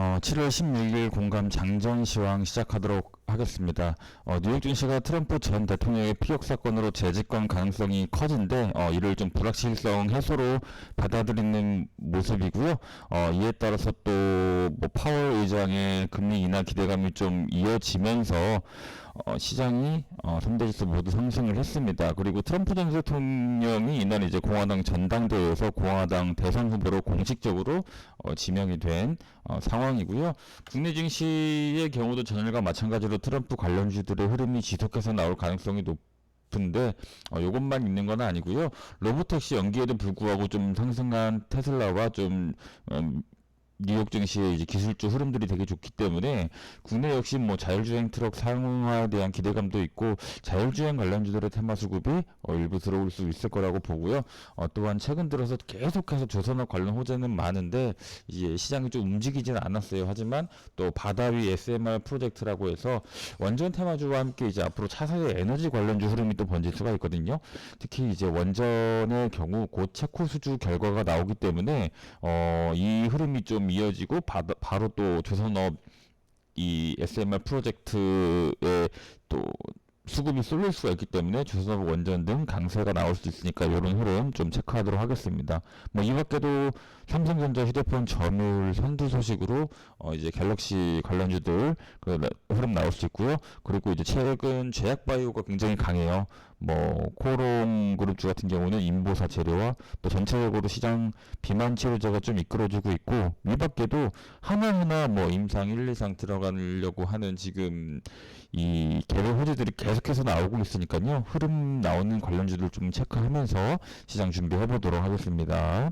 어, 7월 16일 공감 장전 시황 시작하도록 하겠습니다. 어, 뉴욕 증시가 트럼프 전 대통령의 피격 사건으로 재집권 가능성이 커진데 어, 이를 좀 불확실성 해소로 받아들이는 모습이고요. 어, 이에 따라서 또 뭐 파월 의장의 금리 인하 기대감이 좀 이어지면서 어, 시장이 어, 3대 지수 모두 상승을 했습니다. 그리고 트럼프 전 대통령이 이날 이제 공화당 전당대회에서 공화당 대선 후보로 공식적으로 어, 지명이 된 어, 상황 이고요. 국내 증시의 경우도 전일과 마찬가지로 트럼프 관련주들의 흐름이 지속해서 나올 가능성이 높. 높은데 어, 요것만 있는 건 아니고요. 로보택시 연기에도 불구하고 좀 상승한 테슬라와 좀 음, 뉴욕 증시의 이제 기술주 흐름들이 되게 좋기 때문에 국내 역시 뭐 자율주행 트럭 상용화에 대한 기대감도 있고 자율주행 관련주들의 테마 수급이 어, 일부 들어올 수 있을 거라고 보고요. 어, 또한 최근 들어서 계속해서 조선업 관련 호재는 많은데 이제 시장이 좀 움직이지는 않았어요. 하지만 또 바다 위 SMR 프로젝트라고 해서 원전 테마주와 함께 이제 앞으로 차세대 에너지 관련주 흐름이 또 번질 수가 있거든요. 특히 이제 원전의 경우 곧 체코 수주 결과가 나오기 때문에 어, 이 흐름이 좀 이어지고 바, 바로 또 조선업 이 SMR 프로젝트에 또 수급이 쏠릴 수가 있기 때문에 조선업 원전 등 강세가 나올 수 있으니까 이런 흐름 좀 체크하도록 하겠습니다. 뭐 이 밖에도 삼성전자 휴대폰 점유율 선두 소식으로 어 이제 갤럭시 관련주들 그 나- 흐름 나올 수 있고요. 그리고 이제 최근 제약바이오가 굉장히 강해요. 뭐 코롱 그룹주 같은 경우는 인보사 재료와 또 전체적으로 시장 비만 치료제가 좀 이끌어주고 있고 이 밖에도 하나하나 뭐 임상 1, 2상 들어가려고 하는 지금 이 호재들이 계속해서 나오고 있으니까요. 흐름 나오는 관련주들 좀 체크하면서 시장 준비해 보도록 하겠습니다.